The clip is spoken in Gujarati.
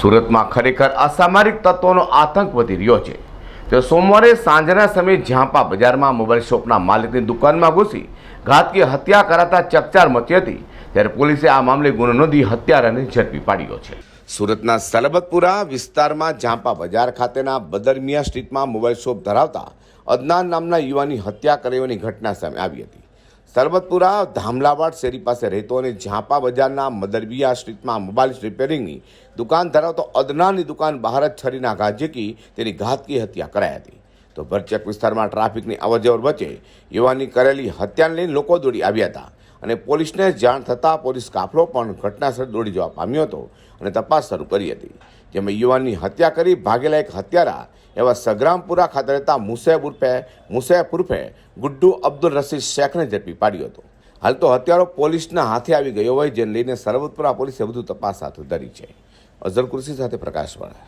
સુરતમાં ખરેખર અસામરિક તત્વોનો આતંક વધી રહ્યો છે. તો સોમવારે સાંજના સમયે ઝાંપા બજારમાં મોબાઈલ શોપના માલિકની દુકાનમાં ઘૂસી ઘાતકી હત્યા કરાતા ચકચાર મચી હતી, ત્યારે પોલીસે આ મામલે ગુનો નોંધી હત્યારાને ઝડપી પાડ્યો છે. સુરતના સલબતપુરા વિસ્તારમાં ઝાંપા બજાર ખાતેના બદરમિયા સ્ટ્રીટમાં મોબાઈલ શોપ ધરાવતા અદનાન નામના યુવાની હત્યા કર્યોની ઘટના સામે આવી હતી. સરબતપુરા ધામલાવાડ શેરી પાસે રહેતો અને ઝાંપા બજારના મદરબિયા સ્ટ્રીટમાં મોબાઈલ રિપેરિંગની દુકાન ધરાવતો અદનાની દુકાન બહાર જ છરીના ઘા ઝીકી તેની ઘાતકી હત્યા કરાઈ હતી. તો ભરચક વિસ્તારમાં ટ્રાફિકની અવરજવર વચ્ચે યુવાનની કરેલી હત્યાને લઈને લોકો દોડી આવ્યા હતા. અને પોલીસને જાણ થતાં પોલીસ કાફલો પણ ઘટનાસ્થળે દોડી જવા પામ્યો હતો અને તપાસ શરૂ કરી હતી. જેમાં યુવાનની હત્યા કરી ભાગેલા એક હત્યારા એવા સગ્રામપુરા ખાતે રહેતા મુસેબ ઉર્ફે મુસેબ ઉર્ફે ગુડ્ડુ અબ્દુલ રશીદ શેખને ઝડપી પાડ્યો હતો. હાલ તો હત્યારો પોલીસના હાથે આવી ગયો હોય, જેને લઈને સરવતપુરા પોલીસે વધુ તપાસ હાથ ધરી છે. અઝર કુર્સી સાથે પ્રકાશવાળા